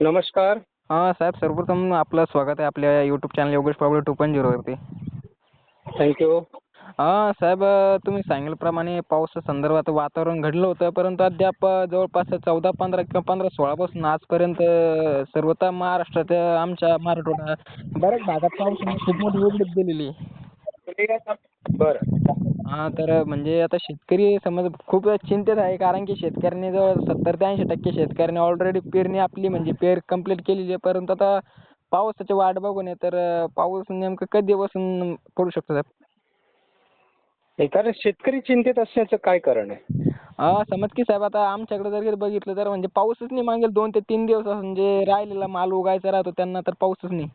नमस्कार. हां साहेब सर्वप्रथम आपलं स्वागत आहे आपल्या YouTube channel Yogesh Pawde two point झिरोवरती thank you हां साहेब तुम्ही सांगितल्याप्रमाणे पाऊस संदर्भात वातावरण घडलं होतं परंतु अद्याप जवळपास चौदा पंधरा किंवा पंधरा सोळापासून आजपर्यंत सर्वता महाराष्ट्रात आमच्या मराठवाडा बऱ्याच भागात पावसाने खूप मोठी उघडीप दिलेली बरं. हां तर म्हणजे आता शेतकरी समज खूप चिंतेत आहे कारण की शेतकऱ्यांनी जवळ सत्तर ते ऐंशी टक्के शेतकऱ्यांनी ऑलरेडी पेरणी आपली म्हणजे पेर कंप्लीट केलेली आहे. परंतु आता पावसाची वाट बघून आहे तर पाऊस नेमकं कधीपासून पडू शकतो साहेब? एखादा शेतकरी चिंतेत असण्याचं काय कारण आहे? हां समज की साहेब आता आमच्याकडे जर बघितलं तर म्हणजे पाऊसच नाही मागील दोन ते तीन दिवस म्हणजे राहिलेला माल उगायचा राहतो त्यांना तर पाऊसच नाही.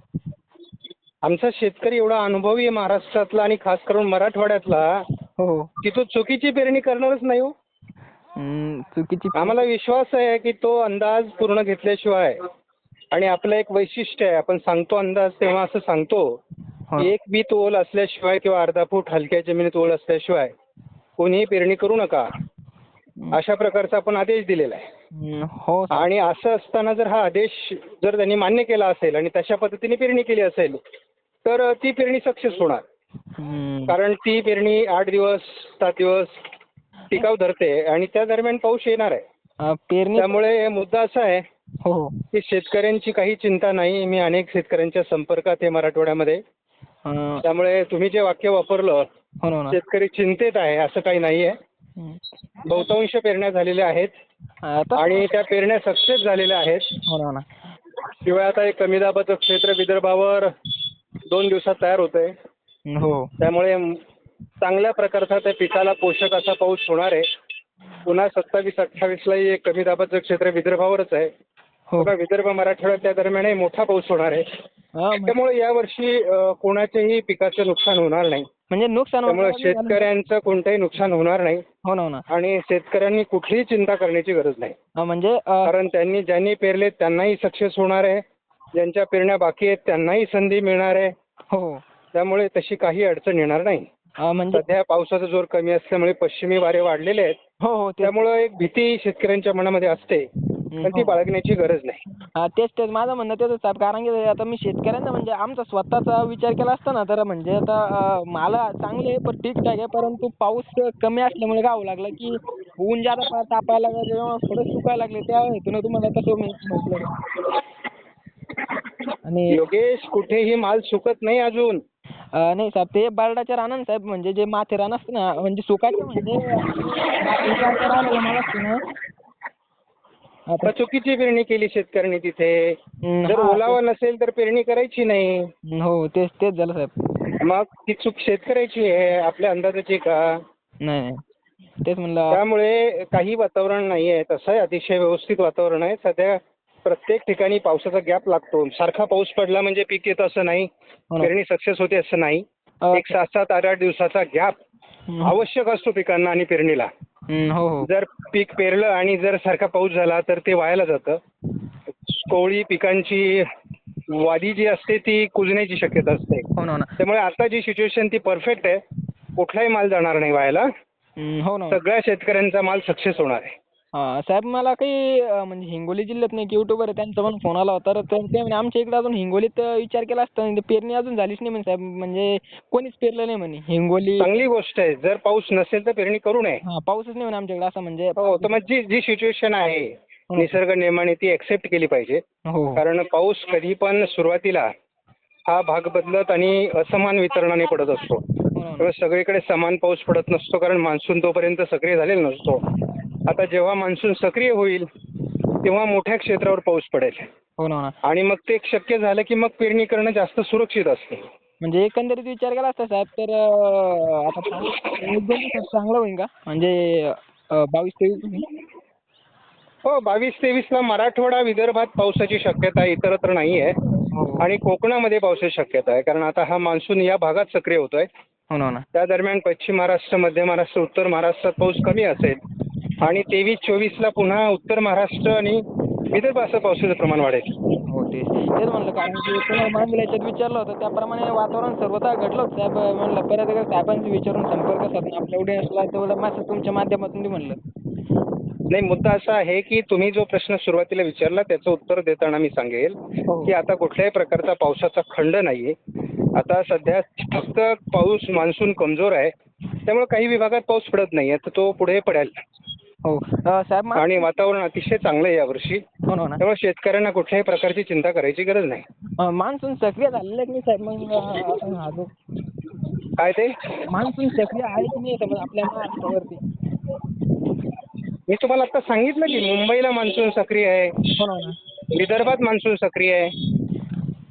आमचा शेतकरी एवढा अनुभवी आहे महाराष्ट्रातला आणि खास करून मराठवाड्यातला हो. हो की तो चुकीची पेरणी करणारच नाही हो. चुकीची आम्हाला विश्वास आहे की तो अंदाज पूर्ण घेतल्याशिवाय आणि आपलं एक वैशिष्ट्य आहे आपण सांगतो अंदाज तेव्हा असं सांगतो हो. की एक बीत ओल असल्याशिवाय किंवा अर्धा फूट हलक्या जमिनीत ओल असल्याशिवाय कोणीही पेरणी करू नका. अशा प्रकारचा आपण आदेश दिलेला आहे. हो. आणि असं असताना जर हा आदेश जर त्यांनी मान्य केला असेल आणि तशा पद्धतीने पेरणी केली असेल तर ती पेरणी सक्सेस होणार. कारण ती पेरणी आठ दिवस सात दिवस टिकाव धरते आणि त्या दरम्यान पाऊस येणार आहे. त्यामुळे मुद्दा असा आहे हो. की शेतकऱ्यांची काही चिंता नाही. मी अनेक शेतकऱ्यांच्या संपर्कात आहे मराठवाड्यामध्ये. त्यामुळे तुम्ही जे वाक्य वापरलं हो हो शेतकरी चिंतेत आहे असं काही नाहीये. बहुतांश पेरण्या झालेल्या आहेत आणि त्या पेरण्या सक्सेस झालेल्या आहेत. शिवाय आता एक कमी दाबाचं क्षेत्र विदर्भावर दोन दिवसात तयार होतंय. त्यामुळे म- चांगल्या प्रकारचा त्या पिकाला पोषक असा पाऊस होणार आहे. पुन्हा सत्तावीस अठ्ठावीसलाही एक कमी दाबाचं क्षेत्र विदर्भावरच आहे. हो. पुन्हा विदर्भ मराठवाड्यात त्या दरम्यानही मोठा पाऊस होणार आहे. हा, त्यामुळे यावर्षी कोणाच्याही पिकाचं नुकसान होणार नाही. म्हणजे नुकसान त्यामुळे शेतकऱ्यांचं कोणतंही नुकसान होणार नाही. हो ना हो ना. आणि शेतकऱ्यांनी कुठलीही चिंता करण्याची गरज नाही. हा, म्हणजे अं, कारण त्यांनी ज्यांनी पेरले त्यांनाही सक्सेस होणार आहे. ज्यांच्या पेरण्या बाकी आहेत त्यांनाही संधी मिळणार आहे. हो हो. त्यामुळे तशी काही अडचण येणार नाही. म्हणजे? सध्या पावसाचा जोर कमी असल्यामुळे पश्चिमी वारे वाढलेले आहेत. हो हो ते त्यामुळं एक भीती शेतकऱ्यांच्या मनामध्ये असते. पण ती हो. बाळगण्याची गरज नाही. हा, तेच तेच. माझं म्हणणं तेच साहेब कारण की आता मी शेतकऱ्यांचा म्हणजे आमचा स्वतःचा विचार केला असता ना तर म्हणजे आता अं, मला चांगले आहे पण ठीकठाक आहे. परंतु पाऊस कमी असल्यामुळे गावं लागलं की ऊन जादा पा- तापायला लागलं जेव्हा थोडं सुकायला लागले त्या हेतून तुम्हाला तसं मी म्हटलं? आणि योगेश कुठेही माल सुकत नाही अजून. नाही साहेब ते बारडाच्या रानान साहेब म्हणजे जे माथे रान असतं ना म्हणजे सुकायचे म्हणजे ना. आता चुकीची पेरणी केली शेतकऱ्यांनी तिथे. जर ओलावा नसेल तर पेरणी करायची नाही. हो तेच तेच झालं साहेब. मग ती चूक शेतकऱ्याची आहे आपल्या अंदाजाची का? नाही तेच म्हणलं. त्यामुळे काही वातावरण नाही आहे तसं आहे अतिशय व्यवस्थित वातावरण आहे. सध्या प्रत्येक ठिकाणी पावसाचा गॅप लागतो. सारखा पाऊस पडला म्हणजे पीक येतं असं नाही. हो. पेरणी सक्सेस होते असं नाही. एक सात सात आठ आठ दिवसाचा गॅप आवश्यक असतो पिकांना आणि पेरणीला. हो हो. जर पीक पेरलं आणि जर सारखा पाऊस झाला तर ते वायाला जातं. कोवळी पिकांची वादी जी असते ती कुजण्याची शक्यता असते. हो ना त्यामुळे आता जी सिच्युएशन ती परफेक्ट आहे. कुठलाही माल जाणार नाही वायाला. हो हो ना. सगळ्या शेतकऱ्यांचा माल सक्सेस होणार आहे. हा, साहेब मला काही म्हणजे हिंगोली जिल्ह्यात नाही की युट्यूबर आहे त्यांचा पण फोन आला होता. तर ते ते म्हणे आमच्या इकडे अजून हिंगोलीत विचार केला असता म्हणजे पेरणी अजून झालीच नाही म्हणे साहेब. म्हणजे कोणीच पेरलं नाही म्हणे हिंगोली चांगली गोष्ट आहे. जर पाऊस नसेल तर पेरणी करू नये. हा पाऊसच नाही म्हणे आमच्याकडे असं म्हणजे हो तर मग जी जी सिच्युएशन आहे निसर्ग नियमाने ती एक्सेप्ट केली पाहिजे. हो. हो कारण पाऊस कधी पण सुरुवातीला हा भाग बदलत आणि असमान वितरणाने पडत असतो. हो हो. त्यामुळे सगळीकडे समान पाऊस पडत नसतो कारण मान्सून तोपर्यंत सक्रिय झालेला नसतो. आता जेव्हा मान्सून सक्रिय होईल तेव्हा मोठ्या क्षेत्रावर पाऊस पडेल. हो ना हो ना. आणि मग ते शक्य झालं की मग पेरणी करणं जास्त सुरक्षित असते. म्हणजे एकंदरीत विचार केला असता साहेब तर अं, आता पाऊस एक दोन दिवसात चांगलं होईल का? म्हणजे अं, बावीस तेवीस हो बावीस तेवीसला मराठवाडा विदर्भात पावसाची शक्यता आहे इतरत्र नाही आहे हो. आणि कोकणामध्ये पावसाची शक्यता आहे. कारण आता हा मान्सून या भागात सक्रिय होतोय. हो ना हो ना. त्या दरम्यान पश्चिम महाराष्ट्र मध्य महाराष्ट्र उत्तर महाराष्ट्रात पाऊस कमी असेल. आणि तेवीस चोवीसला पुन्हा उत्तर महाराष्ट्र आणि विदर्भ असं पावसाचं प्रमाण वाढेल. हो तेच तेच म्हणलं कारण की मागील याच्यात विचारलं होतं त्याप्रमाणे वातावरण सर्वता घडलं होतं. साहेब म्हणलं परत एकदा साहेबांशी विचारून संपर्क साधून आपल्या ऑडियन्सला तेवढं मेसेज तुमच्या माध्यमातून दे म्हणलं. नाही मुद्दा असा आहे की तुम्ही जो प्रश्न सुरुवातीला विचारला त्याचं उत्तर देताना मी सांगेल हो. की आता कुठल्याही प्रकारचा पावसाचा खंड नाहीये. आता सध्या फक्त पाऊस मान्सून कमजोर आहे. त्यामुळे काही विभागात पाऊस पडत नाहीये तर तो पुढे पडेल. हो. साहेब मा- आणि वातावरण अतिशय चांगलं आहे यावर्षी. हो ना हो ना. त्यामुळे शेतकऱ्यांना कुठल्याही प्रकारची चिंता करायची गरज नाही. अं, मान्सून सक्रिय झालेलं आहे की नाही साहेब? मग अं, हा जो काय ते? मान्सून सक्रिय आहे की नाही समज आपल्या महाराष्ट्रावरती? मी तुम्हाला आता सांगितलं की मुंबईला मान्सून सक्रिय आहे. हो ना हो ना. विदर्भात मान्सून सक्रिय आहे.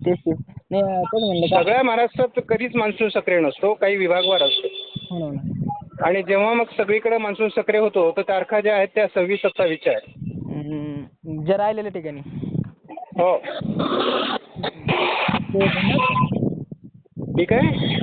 तेच तेच नाही अं, तेच म्हणलं का? सगळ्या महाराष्ट्रात कधीच मान्सून सक्रिय नसतो काही विभागवार असतो. हो ना हो ना. आणि जेव्हा मग सगळीकडे मान्सून सक्रिय होतो तर तारखा ज्या आहेत त्या सव्वीस सत्तावीसच्या आहेत. जे राहिलेल्या ठिकाणी. हो. ठीक आहे?